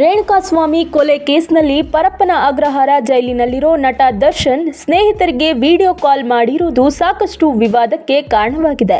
ರೇಣುಕಾಸ್ವಾಮಿ ಕೊಲೆ ಕೇಸ್ನಲ್ಲಿ ಪರಪ್ಪನ ಅಗ್ರಹಾರ ಜೈಲಿನಲ್ಲಿರೋ ನಟ ದರ್ಶನ್ ಸ್ನೇಹಿತರಿಗೆ ವಿಡಿಯೋ ಕಾಲ್ ಮಾಡಿರುವುದು ಸಾಕಷ್ಟು ವಿವಾದಕ್ಕೆ ಕಾರಣವಾಗಿದೆ.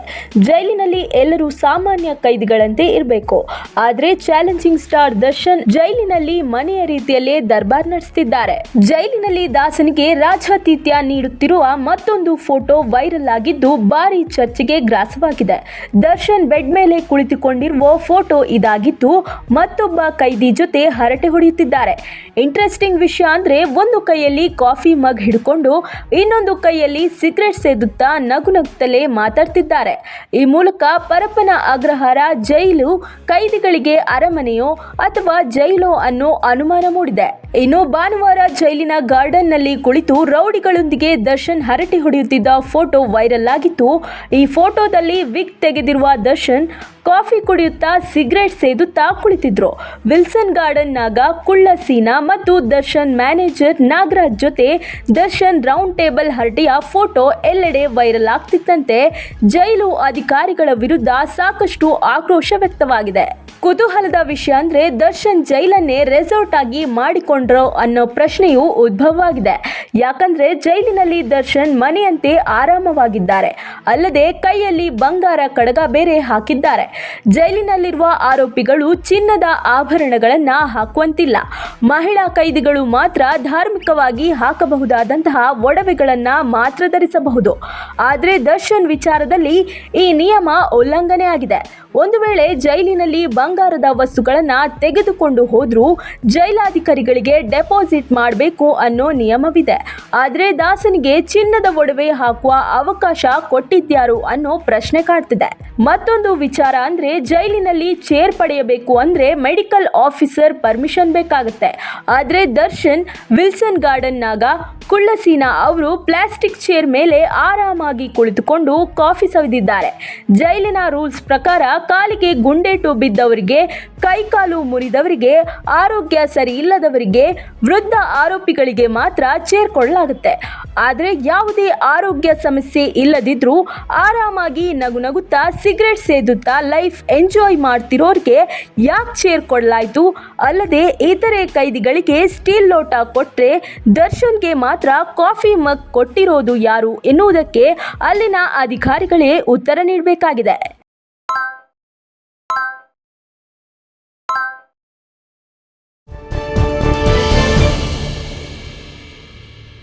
ಜೈಲಿನಲ್ಲಿ ಎಲ್ಲರೂ ಸಾಮಾನ್ಯ ಕೈದಿಗಳಂತೆ ಇರಬೇಕು. ಆದರೆ ಚಾಲೆಂಜಿಂಗ್ ಸ್ಟಾರ್ ದರ್ಶನ್ ಜೈಲಿನಲ್ಲಿ ಮನೆಯ ರೀತಿಯಲ್ಲೇ ದರ್ಬಾರ್ ನಡೆಸುತ್ತಿದ್ದಾರೆ ಜೈಲಿನಲ್ಲಿ ದಾಸನಿಗೆ ರಾಜಾತಿಥ್ಯ ನೀಡುತ್ತಿರುವ ಮತ್ತೊಂದು ಫೋಟೋ ವೈರಲ್ ಆಗಿದ್ದು ಭಾರಿ ಚರ್ಚೆಗೆ ಗ್ರಾಸವಾಗಿದೆ. ದರ್ಶನ್ ಬೆಡ್ ಮೇಲೆ ಕುಳಿತುಕೊಂಡಿರುವ ಫೋಟೋ ಇದಾಗಿದ್ದು ಮತ್ತೊಬ್ಬ ಕೈದಿ ಜೊತೆ ಹರಟೆ ಹೊಡೆಯುತ್ತಿದ್ದಾರೆ. ಇಂಟ್ರೆಸ್ಟಿಂಗ್ ವಿಷಯ ಅಂದ್ರೆ ಒಂದು ಕೈಯಲ್ಲಿ ಕಾಫಿ ಮಗ್ ಹಿಡ್ಕೊಂಡು ಇನ್ನೊಂದು ಕೈಯಲ್ಲಿ ಸಿಗರೆಟ್ ಸೇದುತ್ತಾ ನಗು ನಗುತ್ತಲೇ ಮಾತಾಡ್ತಿದ್ದಾರೆ. ಈ ಮೂಲಕ ಪರಪ್ಪನ ಅಗ್ರಹಾರ ಜೈಲು ಕೈದಿಗಳಿಗೆ ಅರಮನೆಯೋ ಅಥವಾ ಜೈಲೋ ಅನ್ನೋ ಅನುಮಾನ ಮೂಡಿದೆ. ಇನ್ನು ಭಾನುವಾರ ಜೈಲಿನ ಗಾರ್ಡನ್ನಲ್ಲಿ ಕುಳಿತು ರೌಡಿಗಳೊಂದಿಗೆ ದರ್ಶನ್ ಹರಟೆ ಹೊಡೆಯುತ್ತಿದ್ದ ಫೋಟೋ ವೈರಲ್ ಆಗಿತ್ತು. ಈ ಫೋಟೋದಲ್ಲಿ ವಿಗ್ ತೆಗೆದಿರುವ ದರ್ಶನ್ ಕಾಫಿ ಕುಡಿಯುತ್ತಾ ಸಿಗರೆಟ್ ಸೇದುತ್ತಾ ಕುಳಿತಿದ್ರು. ವಿಲ್ಸನ್ ಗಾರ್ಡನ್ನಾಗ ಕುಳ್ಳ ಸೀನಾ ಮತ್ತು ದರ್ಶನ್ ಮ್ಯಾನೇಜರ್ ನಾಗರಾಜ್ ಜೊತೆ ದರ್ಶನ್ ರೌಂಡ್ ಟೇಬಲ್ ಹರಟಿಯ ಫೋಟೋ ಎಲ್ಲೆಡೆ ವೈರಲ್ ಆಗ್ತಿದ್ದಂತೆ ಜೈಲು ಅಧಿಕಾರಿಗಳ ವಿರುದ್ಧ ಸಾಕಷ್ಟು ಆಕ್ರೋಶ ವ್ಯಕ್ತವಾಗಿದೆ. ಕುತೂಹಲದ ವಿಷಯ ಅಂದ್ರೆ ದರ್ಶನ್ ಜೈಲನ್ನೇ ರೆಸಾರ್ಟ್ ಆಗಿ ಮಾಡಿಕೊಂಡ್ರೋ ಅನ್ನೋ ಪ್ರಶ್ನೆಯೂ ಉದ್ಭವವಾಗಿದೆ. ಯಾಕಂದ್ರೆ ಜೈಲಿನಲ್ಲಿ ದರ್ಶನ್ ಮನೆಯಂತೆ ಆರಾಮವಾಗಿದ್ದಾರೆ. ಅಲ್ಲದೆ ಕೈಯಲ್ಲಿ ಬಂಗಾರ ಕಡಗ ಬೇರೆ ಹಾಕಿದ್ದಾರೆ. ಜೈಲಿನಲ್ಲಿರುವ ಆರೋಪಿಗಳು ಚಿನ್ನದ ಆಭರಣಗಳನ್ನ ಹಾಕುವಂತಿಲ್ಲ. ಮಹಿಳಾ ಕೈದಿಗಳು ಮಾತ್ರ ಧಾರ್ಮಿಕವಾಗಿ ಹಾಕಬಹುದಾದಂತಹ ಒಡವೆಗಳನ್ನು ಮಾತ್ರ ಧರಿಸಬಹುದು. ಆದರೆ ದರ್ಶನ್ ವಿಚಾರದಲ್ಲಿ ಈ ನಿಯಮ ಉಲ್ಲಂಘನೆ ಆಗಿದೆ. ಒಂದು ವೇಳೆ ಜೈಲಿನಲ್ಲಿ ಬಂಗಾರದ ವಸ್ತುಗಳನ್ನು ತೆಗೆದುಕೊಂಡು ಹೋದರೂ ಜೈಲಾಧಿಕಾರಿಗಳಿಗೆ ಡೆಪಾಸಿಟ್ ಮಾಡಬೇಕು ಅನ್ನೋ ನಿಯಮವಿದೆ. ಆದರೆ ದಾಸನಿಗೆ ಚಿನ್ನದ ಒಡವೆ ಹಾಕುವ ಅವಕಾಶ ಕೊಟ್ಟಿದ್ಯಾರು ಅನ್ನೋ ಪ್ರಶ್ನೆ ಕಾಡ್ತಿದೆ. ಮತ್ತೊಂದು ವಿಚಾರ ಅಂದ್ರೆ ಜೈಲಿನಲ್ಲಿ ಚೇರ್ ಪಡೆಯಬೇಕು ಅಂದ್ರೆ ಮೆಡಿಕಲ್ ಆಫೀಸರ್ ಪರ್ಮಿಷನ್ ಬೇಕಾಗುತ್ತೆ. ಆದರೆ ದರ್ಶನ್ ವಿಲ್ಸನ್ ಗಾರ್ಡನ್ನಾಗ ಕುಳ್ಳಸೀನಾ ಅವರು ಪ್ಲಾಸ್ಟಿಕ್ ಚೇರ್ ಮೇಲೆ ಆರಾಮಾಗಿ ಕುಳಿತುಕೊಂಡು ಕಾಫಿ ಸವಿದಿದ್ದಾರೆ. ಜೈಲಿನ ರೂಲ್ಸ್ ಪ್ರಕಾರ ಕಾಲಿಗೆ ಗುಂಡೇಟು ಬಿದ್ದವರಿಗೆ ಕೈಕಾಲು ಮುರಿದವರಿಗೆ, ಆರೋಗ್ಯ ಸರಿ ಇಲ್ಲದವರಿಗೆ ವೃದ್ಧ ಆರೋಪಿಗಳಿಗೆ ಮಾತ್ರ ಕೊಡಲಾಗುತ್ತೆ. ಆದರೆ ಯಾವುದೇ ಆರೋಗ್ಯ ಸಮಸ್ಯೆ ಇಲ್ಲದಿದ್ರೂ ಆರಾಮಾಗಿ ನಗು ನಗುತ್ತಾ ಸಿಗರೆಟ್ ಸೇದುತ್ತಾ ಲೈಫ್ ಎಂಜಾಯ್ ಮಾಡ್ತಿರೋರಿಗೆ ಯಾಕೆ ಚೇರ್ ಕೊಡಲಾಯಿತು? ಅಲ್ಲದೆ ಇತರೆ ಕೈದಿಗಳಿಗೆ ಸ್ಟೀಲ್ ಲೋಟ ಕೊಟ್ಟರೆ ದರ್ಶನ್ಗೆ ಮಾತ್ರ ಕಾಫಿ ಮಗ್ ಕೊಟ್ಟಿರೋದು ಯಾರು ಎನ್ನುವುದಕ್ಕೆ ಅಲ್ಲಿನ ಅಧಿಕಾರಿಗಳೇ ಉತ್ತರ ನೀಡಬೇಕಾಗಿದೆ.